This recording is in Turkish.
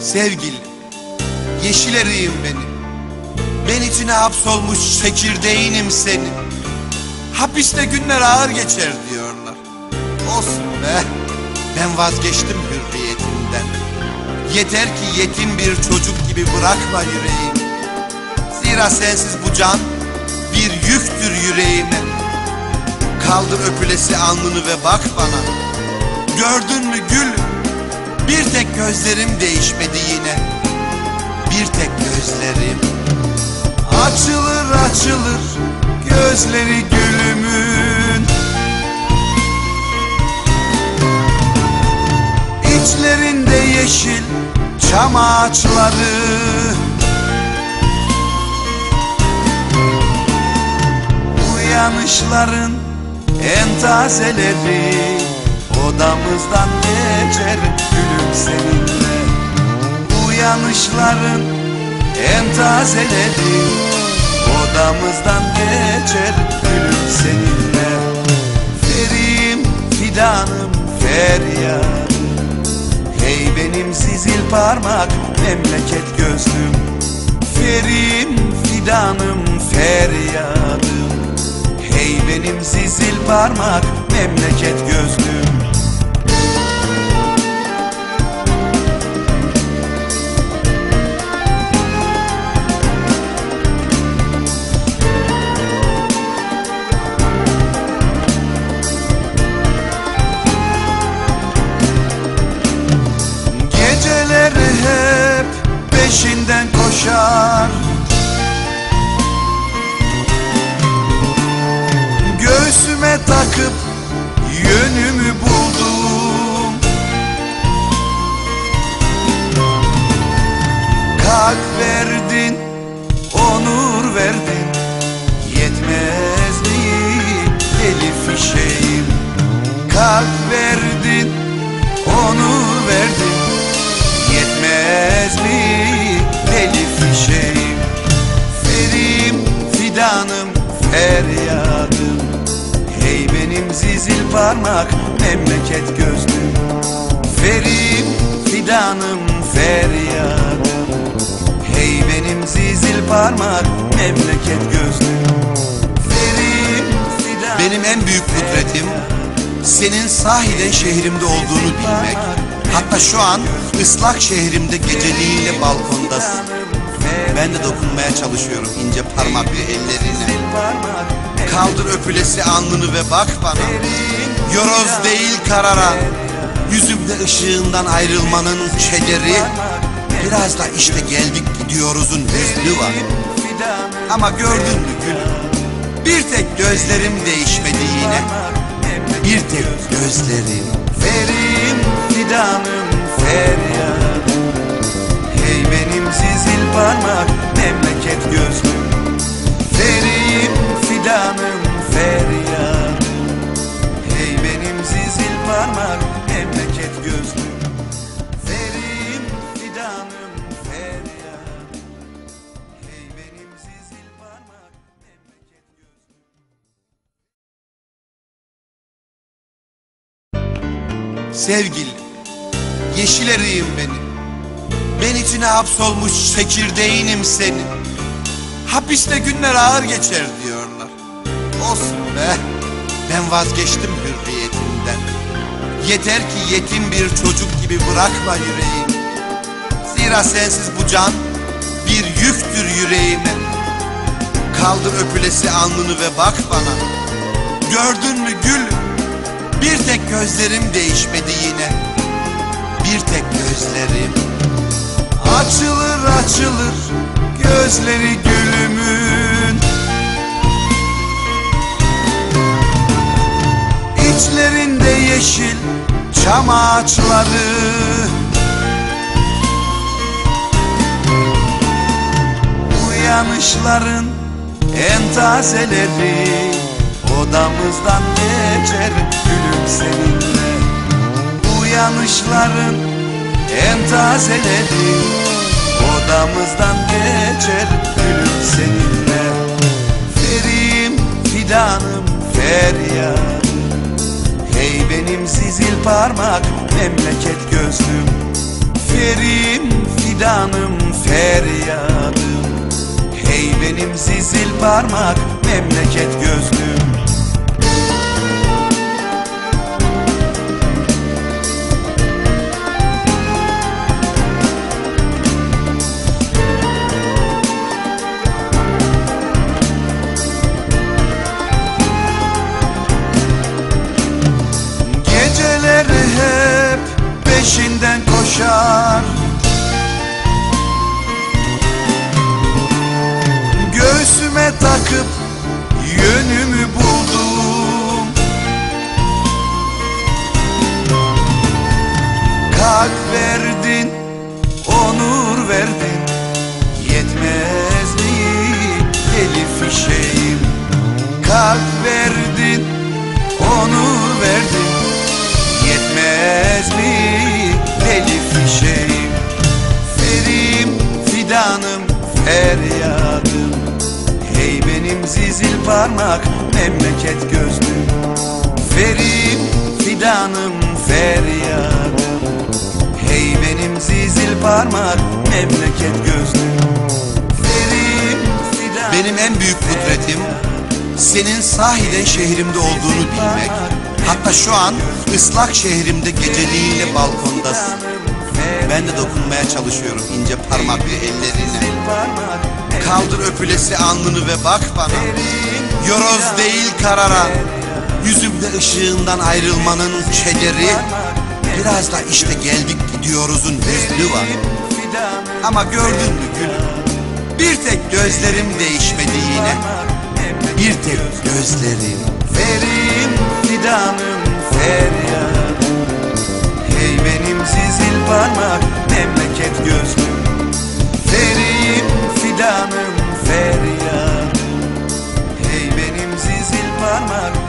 Sevgili, yeşil eriğim benim. Ben içine hapsolmuş çekirdeğinim senin. Hapiste günler ağır geçer diyorlar. Olsun be, ben vazgeçtim hürriyetimden. Yeter ki yetim bir çocuk gibi bırakma yüreğimi. Zira sensiz bu can bir yüktür yüreğime. Kaldır öpülesi alnını ve bak bana. Gördün mü gül? Bir tek gözlerim değişmedi yine. Bir tek gözlerim. Açılır açılır gözleri gülümün. İçlerinde yeşil çam ağaçları. Uyanışların en tazeleri Odamızdan geçer gülüm seninle. Uyanışların en tazeleri Odamızdan geçer gülüm seninle. Ferim fidanım feryadım Hey benim zizil parmak memleket gözlüm. Ferim fidanım feryadım. Hey benim zizil parmak memleket gözlüm verdin, onur verdin. Yetmez mi deli fişeğim? Kalp verdin, onur verdin. Yetmez mi deli fişeğim? Ferim fidanım feryadım. Hey benim zizil parmak memleket gözlüm. Ferim fidanım parmak memleket fidanım Benim en büyük kudretim senin sahiden şehrimde olduğunu bilmek. Hatta şu an ıslak şehrimde geceliğinle balkondasın. Ben de dokunmaya çalışıyorum ince parmaklı ellerine. Kaldır öpülesi alnını ve bak bana. Yoroz değil kararan Yüzümde ışığından ayrılmanın kederi Biraz da işte geldik gidiyoruzun hüznü var. Ama gördün mü gülüm? Bir tek gözlerim değişmedi yine. Bir tek gözlerim. Ferim fidanım feryadım Hey benim zizil parmak memleket gözlüm Sevgili, yeşil eriğim benim. Ben içine hapsolmuş çekirdeğinim senin. Hapiste günler ağır geçer diyorlar. Olsun be, ben vazgeçtim hürriyetimden. Yeter ki yetim bir çocuk gibi bırakma yüreğimi. Zira sensiz bu can bir yüktür yüreğime. Kaldır öpülesi alnını ve bak bana. Gördün mü gül? Bir tek gözlerim değişmedi yine. Bir tek gözlerim. Açılır açılır gözleri gülümün. İçlerinde yeşil çam ağaçları. Uyanışların en tazeleri odamızdan geçer gülüm seninle. Bu Uyanışların en tazeleri. Odamızdan geçer gülüm seninle. Ferim fidanım feryadım Hey benim zizil parmak memleket gözlüm Ferim fidanım feryadım Hey benim zizil parmak memleket gözlüm verdin, onur verdin. Yetmez mi deli fişeğim? Kalp verdin, onur verdin. Yetmez mi deli fişeğim? Ferim, fidanım, feryadım. Hey benim zizil parmak, memleket gözlüm. Ferim, fidanım, Hey benim zizil parmak, memleket gözlüm Benim en büyük kudretim senin sahiden şehrimde olduğunu bilmek. Hatta şu an ıslak şehrimde geceliğinle balkondasın. Ben de dokunmaya çalışıyorum ince parmaklı ellerine. Kaldır öpülesi alnını ve bak bana. Yoroz değil kararan. Yüzümde ışığından ayrılmanın kederi. Biraz da işte geldik gidiyoruzun hüznü var. Ama gördün mü gülüm? Bir tek gözlerim değişmedi yine. Bir tek gözlerim. Ferim fidanım feryat. Hey benim zizil parmak memleket gözlüm. Ferim fidanım feryat. Hey benim zizil parmak